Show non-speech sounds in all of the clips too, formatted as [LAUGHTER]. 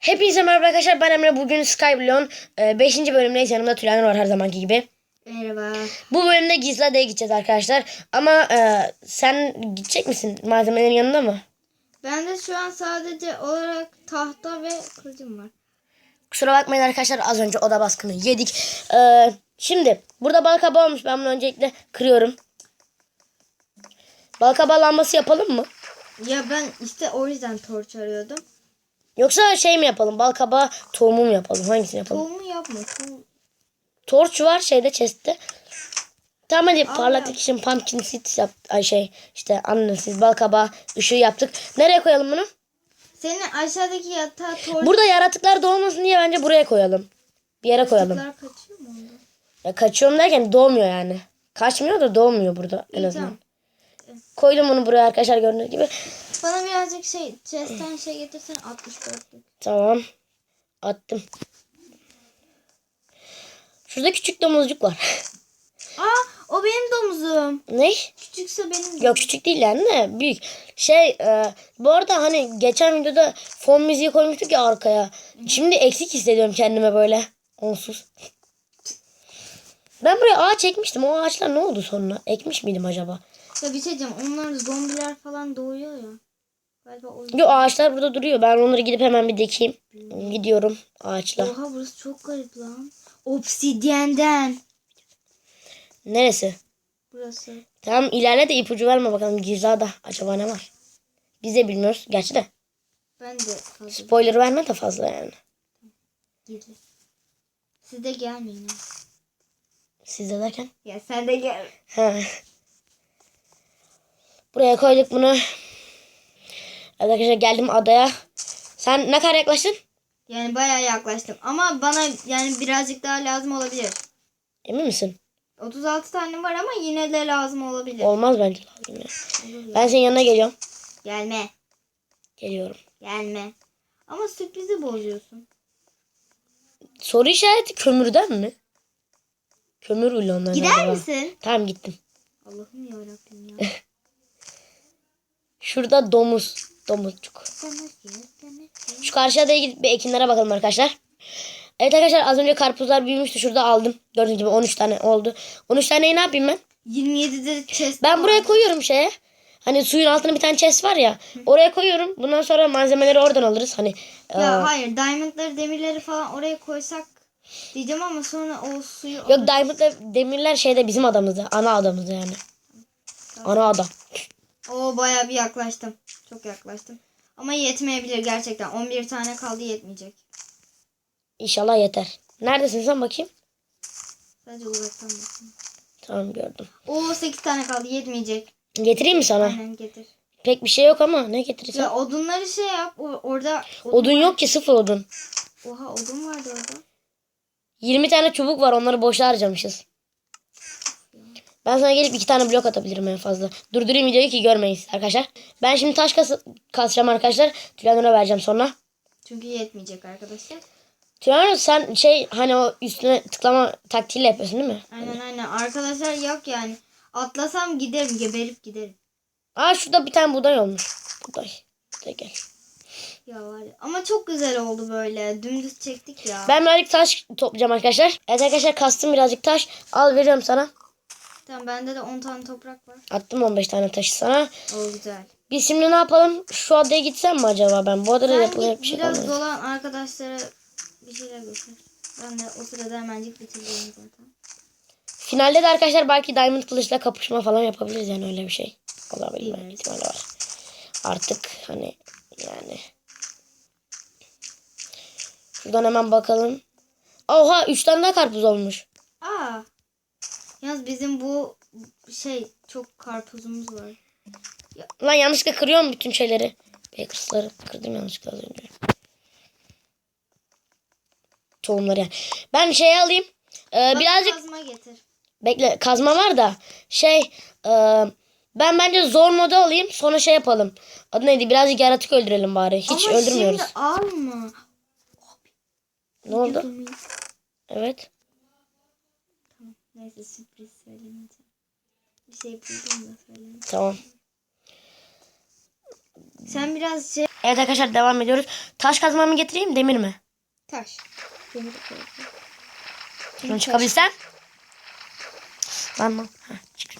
Hepinize merhaba arkadaşlar ben Emre bugün Skyblock'un 5. bölümündeyiz yanımda Tülen var her zamanki gibi. Merhaba. Bu bölümde gizli adaya gideceğiz arkadaşlar ama e, sen gidecek misin malzemelerin yanında mı? Bende şu an sadece olarak tahta ve kılıcım var. Kusura bakmayın arkadaşlar az önce oda baskını yedik. E, şimdi burada bal kabağı olmuş ben bunu öncelikle kırıyorum. Bal kabağı lambası yapalım mı? Ya ben işte o yüzden torç arıyordum. Yoksa şey mi yapalım bal kabağı tohumu mu yapalım hangisini yapalım? Tohumu yapma. Tohum. Torç var şeyde chest'te. Tamam hadi Al parlaklık için pumpkin seeds yap. Ay şey işte anladın siz bal kabağı ışığı yaptık. Nereye koyalım bunu? Senin aşağıdaki yatağa torç Burada yaratıklar doğmasın diye bence buraya koyalım. Bir yere koyalım. Yaratıklar kaçıyor mu onda? Ya kaçıyorum derken doğmuyor yani. Kaçmıyor da doğmuyor burada en İyi, azından. tamam. Koydum bunu buraya arkadaşlar gördüğünüz gibi. Bana birazcık şey chest'ten şey getirsen 64'lük. Tamam. Attım. Şurada küçük domuzcuk var. Aa o benim domuzum. ne? Küçükse benim domuzum. Yok küçük değil yani de büyük. Şey e, bu arada hani geçen videoda fon müziği koymuştuk ya arkaya. Şimdi eksik hissediyorum kendime böyle. Onsuz. Ben buraya ağaç ekmiştim. O ağaçlar ne oldu sonra? Ekmiş miydim acaba? Ya bir şey diyeceğim onlar zombiler falan doğuyor ya. Galiba o yüzden. Yo ağaçlar burada duruyor. Ben onları gidip hemen bir dikeyim. Gidiyorum ağaçla. Oha burası çok garip lan. Obsidyenden. Neresi? Burası. Tamam ilerle de ipucu verme bakalım Gizada acaba ne var? Biz de bilmiyoruz. Gerçi de Ben de fazla spoiler verme de fazla yani. gizli. Siz de gelmeyin. Siz de derken? Ya sen de gel. Buraya koyduk bunu. Evet arkadaşlar geldim adaya. Sen ne kadar yaklaştın? Yani bayağı yaklaştım. Ama bana yani birazcık daha lazım olabilir. Emin misin? 36 tane var ama yine de lazım olabilir. Olmaz bence lazım ya. Ben senin yanına geliyorum. Gelme. Geliyorum. Gelme. Ama sürprizi bozuyorsun. Soru işareti kömürden mi? Kömür ulanlar Gider acaba? misin? Tamam gittim. Allah'ım yarabbim ya. [LAUGHS] Şurada domuz. Domuzcuk. Şu karşı adaya gidip bir ekinlere bakalım arkadaşlar. Evet arkadaşlar az önce karpuzlar büyümüştü. Şurada aldım. Gördüğünüz gibi 13 tane oldu. 13 taneyi ne yapayım ben? 27'de chest Ben buraya koyuyorum şeye. Hani suyun altında bir tane chest var ya. Oraya koyuyorum. Bundan sonra malzemeleri oradan alırız. Hani Ya e, hayır diamondları demirleri falan oraya koysak diyeceğim ama sonra o suyu yok diamondla demirler şeyde bizim adamızda. Ana adamızda yani. Ana adam. O bayağı bir yaklaştım. Çok yaklaştım. Ama yetmeyebilir gerçekten. 11 tane kaldı yetmeyecek. İnşallah yeter. Neredesin sen bakayım? Sadece uzaktan bakın. Tamam gördüm. Oo 8 tane kaldı yetmeyecek. Getireyim mi sana? Aynen getir. Pek bir şey yok ama ne getirirsen. Ya odunları şey yap. O, orada Odun yok ki sıfır odun. Oha odun vardı orada. 20 tane çubuk var onları boşa harcamışız. Ben sana gelip iki tane blok atabilirim en fazla. Durdurayım videoyu ki görmeyiz arkadaşlar. Ben şimdi taş kas kasacağım arkadaşlar. Tülanur'a vereceğim sonra. Çünkü yetmeyecek arkadaşlar. Tülanur sen şey hani o üstüne tıklama taktiğiyle yapıyorsun değil mi? Aynen aynen. Arkadaşlar yok yani. Atlasam giderim. Geberip giderim. Aa şurada bir tane buğday olmuş. Buğday. Buğday gel. Ya var ya. Ama çok güzel oldu böyle. Dümdüz çektik ya. Ben birazcık taş toplayacağım arkadaşlar. Evet arkadaşlar kastım birazcık taş. Al veriyorum sana. Tamam bende de 10 tane toprak var. Attım 15 tane taşı sana. O güzel. Biz şimdi ne yapalım? Şu adaya gitsem mi acaba ben? Bu adada Sen yapılacak bir şey biraz kalmadı. dolan arkadaşlara bir şeyler götür. Ben de o sırada hemencik bitireceğim zaten. Finalde de arkadaşlar belki Diamond Kılıç'la kapışma falan yapabiliriz yani öyle bir şey. Olabilme Bilmiyorum. ihtimali var. Artık hani yani. Şuradan hemen bakalım. Oha 3 tane daha karpuz olmuş. Aa. Yalnız bizim bu şey çok karpuzumuz var. Lan yanlışlıkla kırıyorum bütün şeyleri. Bakers'ları kırdım yanlışlıkla az önce. Tohumları yani. Ben şey alayım. Ee, Bana birazcık kazma getir. Bekle kazma var da şey e, ben bence zor moda alayım sonra şey yapalım. Adı neydi birazcık yaratık öldürelim bari. Hiç Ama öldürmüyoruz. şimdi alma. Ne oldu? Evet. Neyse sürpriz söylemeyeceğim. Bir şey buldum da söylemeyeceğim. Tamam. Sen biraz şey Evet arkadaşlar devam ediyoruz. Taş kazmamı getireyim demir mi? taş. Demir koy. Şunu çıkabilsen. Lan lan. Çık.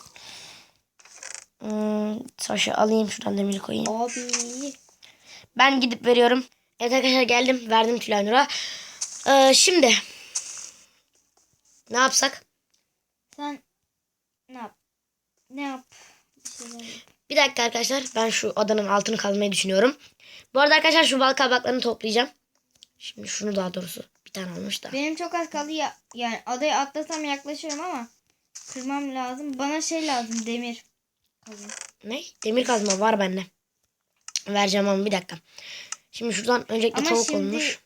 Hmm, taşı alayım şuradan demiri koyayım. Abi. Ben gidip veriyorum. Evet arkadaşlar geldim. Verdim Tülay Nur'a. Ee, şimdi. Ne yapsak? Sen ne yap? Ne yap? Bir şeyler yap. Bir dakika arkadaşlar. Ben şu odanın altını kazmayı düşünüyorum. Bu arada arkadaşlar şu bal kabaklarını toplayacağım. Şimdi şunu daha doğrusu. Bir tane olmuş da. Benim çok az kaldı ya. Yani adayı atlasam yaklaşıyorum ama kırmam lazım. Bana şey lazım demir. Ne? Demir kazma var bende. Vereceğim ama bir dakika. Şimdi şuradan öncelikle Ama tavuk şimdi olmuş.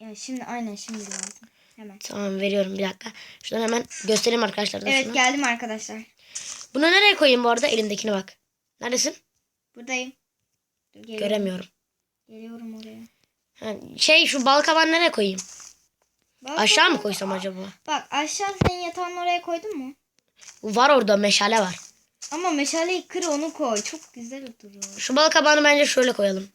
ya şimdi aynen şimdi lazım. Hemen. Tamam veriyorum bir dakika. Şuradan hemen göstereyim arkadaşlar. da Evet şunu. geldim arkadaşlar. Bunu nereye koyayım bu arada? Elimdekine bak. Neredesin? Buradayım. Dur, geliyorum. Göremiyorum. Geliyorum oraya. Ha, şey şu bal kabağını nereye koyayım? Bak, Aşağı mı koysam acaba? Bak aşağı senin yatağın oraya koydun mu? Var orada meşale var. Ama meşaleyi kır onu koy. Çok güzel durur. Şu bal kabağını bence şöyle koyalım.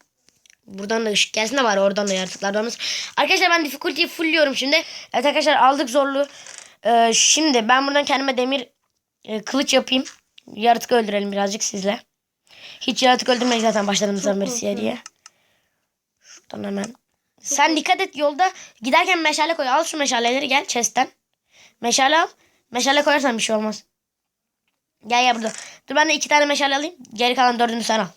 Buradan da ışık gelsin de var oradan da yaratıklardan. Arkadaşlar ben difficulty'yi fullliyorum şimdi. Evet arkadaşlar aldık zorluğu. Ee, şimdi ben buradan kendime demir e, kılıç yapayım. Yaratık öldürelim birazcık sizle. Hiç yaratık öldürmedik zaten başladığımızdan beri seriye. Şuradan hemen. Sen dikkat et yolda giderken meşale koy. Al şu meşaleleri gel chest'ten. Meşale al. Meşale koyarsan bir şey olmaz. Gel gel burada. Dur ben de iki tane meşale alayım. Geri kalan dördünü sen al.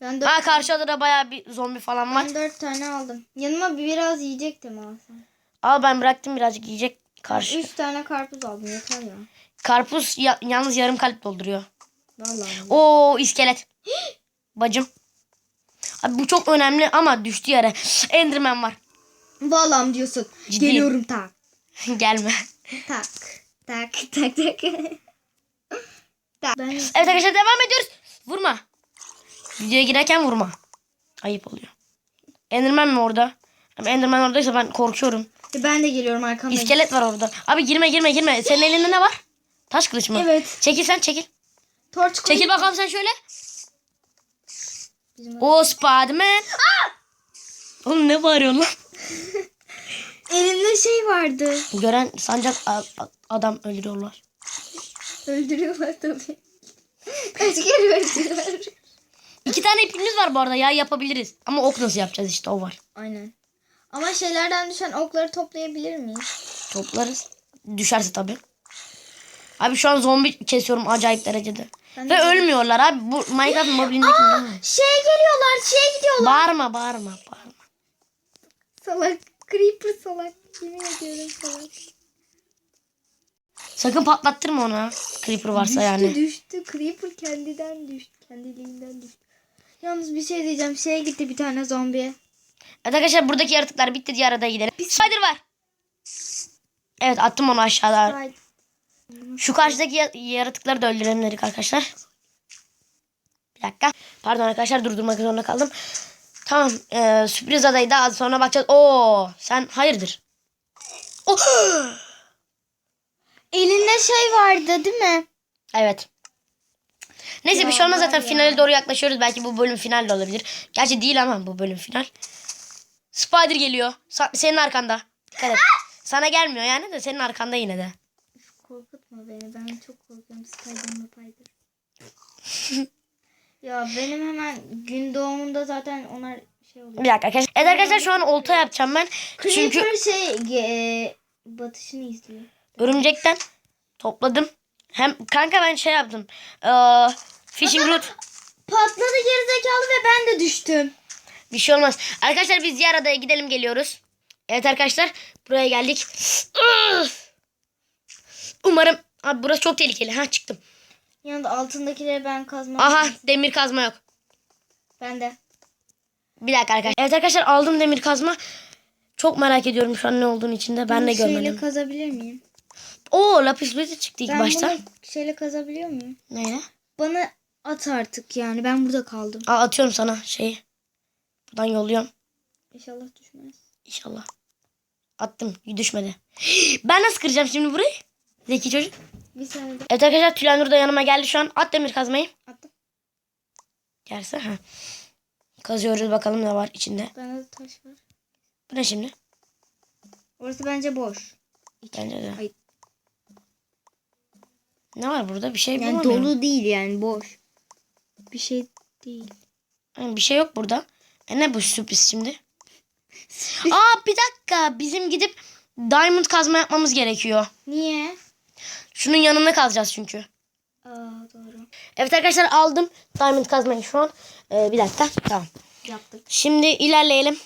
Ben dört, Ha karşı adada bayağı bir zombi falan var. ben dört tane aldım. Yanıma biraz yiyecektim alsam. Al ben bıraktım birazcık yiyecek karşı. Üç tane karpuz aldım yeter ya. Karpuz ya- yalnız yarım kalp dolduruyor. Vallahi. Oo iskelet. Bacım. Abi bu çok önemli ama düştü yere. Enderman var. Vallahi diyorsun. Ciddiyim. Geliyorum tak. [LAUGHS] Gelme. Tak. Tak tak tak. [LAUGHS] tak. Ben Evet arkadaşlar devam ediyoruz. Vurma. Videoya girerken vurma. Ayıp oluyor. Enderman mi orada? Ama Enderman oradaysa ben korkuyorum. ben de geliyorum arkamda. İskelet var orada. Abi girme girme girme. Senin elinde ne var? Taş kılıç mı? Evet. Çekil sen çekil. Torç koy. Çekil bakalım sen şöyle. Bizim- O Spiderman. Oğlum ne bağırıyorsun lan? [LAUGHS] Elimde şey vardı. Gören sancak adam öldürüyorlar. Öldürüyorlar tabii. Kaç kere öldürüyorlar. İki tane ipimiz var bu arada ya yapabiliriz. Ama ok nasıl yapacağız işte o var. Aynen. Ama şeylerden düşen okları toplayabilir miyiz? Toplarız. Düşerse tabii. Abi şu an zombi kesiyorum acayip derecede. Ben Ve de- ölmüyorlar abi. Bu Minecraft mobilindeki değil mi? Şey geliyorlar, şey gidiyorlar. Bağırma bağırma bağırma. Salak. Creeper salak. Yemin ediyorum salak. Sakın patlattırma onu ha. Creeper varsa düştü yani. düştü. Creeper kendinden düştü. Kendiliğinden düştü. Yalnız bir şey diyeceğim. Şeye gitti bir tane zombi. Evet arkadaşlar buradaki yaratıklar bitti diğer adaya gidelim. Spider var. Evet attım onu aşağıda. Şu karşıdaki ya- yaratıkları da öldürelim dedik arkadaşlar. Bir dakika. Pardon arkadaşlar durdurmak zorunda kaldım. Tamam. eee, sürpriz adayı daha sonra bakacağız. Oo, sen hayırdır? Oh! [GASPS] Elinde şey vardı değil mi? Evet. Neyse bir şey olmaz zaten finale doğru yaklaşıyoruz. Belki bu bölüm final de olabilir. Gerçi değil ama bu bölüm final. Spider geliyor. Sa- senin arkanda. Dikkat et. [LAUGHS] Sana gelmiyor yani de senin arkanda yine de. Korkutma beni. Ben çok korkuyorum. Spiderman Spider. [LAUGHS] ya benim hemen gün doğumunda zaten onlar şey oluyor. Bir dakika arkadaşlar. Evet arkadaşlar şu an olta yapacağım ben. Çünkü Creeper şey e, batışını izliyor. örümcekten topladım. Hem kanka ben şey yaptım. Ee, fishing rod. Patladı gerizekalı ve ben de düştüm. Bir şey olmaz. Arkadaşlar biz diğer adaya gidelim geliyoruz. Evet arkadaşlar buraya geldik. Umarım abi burası çok tehlikeli. Ha çıktım. Yanında altındakileri ben kazmam. Aha demir kazma yok. Ben de. Bir dakika arkadaşlar. Evet arkadaşlar aldım demir kazma. Çok merak ediyorum şu an ne olduğunu içinde. Ben de Bunu Şeyle görmedim. kazabilir miyim? Oo lapis lazuli çıktı ilk Ben başta. bunu şeyle kazabiliyor muyum? Neyle? Bana at artık yani. Ben burada kaldım. Aa, atıyorum sana şeyi. Buradan yolluyorum. İnşallah düşmez. İnşallah. Attım. Düşmedi. [GASPS] Ben nasıl kıracağım şimdi burayı? Zeki çocuk. Bir saniye Evet arkadaşlar Tülanur da yanıma geldi şu an. At demir kazmayı. attım. Gelse ha. Kazıyoruz bakalım ne var içinde. Bende de taş var. Bu ne şimdi? Orası bence boş. Bence de. Ay. Ne var burada? Bir şey Yani bulamıyorum. dolu değil yani boş. Bir şey değil. Yani bir şey yok burada. E ne bu sürpriz şimdi? [LAUGHS] Aa bir dakika. Bizim gidip diamond kazma yapmamız gerekiyor. Niye? Şunun yanına kazacağız çünkü. Aa doğru. Evet arkadaşlar aldım diamond kazmayı şu an. Ee, bir dakika. Tamam. Yaptık. Şimdi ilerleyelim.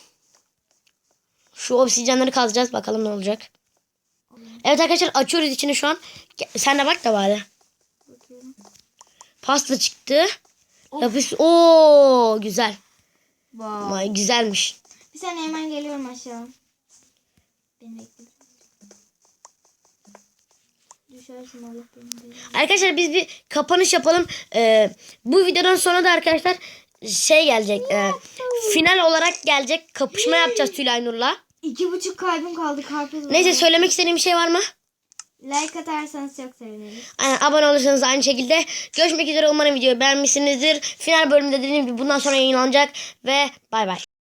Şu obsidyenleri kazacağız. Bakalım ne olacak. Evet arkadaşlar açıyoruz içini şu an. Sen de bak da bari. Bakıyorum. Pasta çıktı. Lapis. Oo güzel. Wow. Vay güzelmiş. Bir saniye hemen geliyorum aşağı. Beni bekle. Düşersin Allah beni değil. Arkadaşlar biz bir kapanış yapalım. Ee, bu videodan sonra da arkadaşlar şey gelecek. e, final olarak gelecek. Kapışma yapacağız Tülay Nur'la. İki buçuk kalbim kaldı var. Neyse söylemek istediğim bir şey var mı? Like atarsanız çok seviniriz. Aynen abone olursanız aynı şekilde. Görüşmek üzere umarım videoyu beğenmişsinizdir. Final bölümünde dediğim gibi bundan sonra yayınlanacak. Ve bay bay.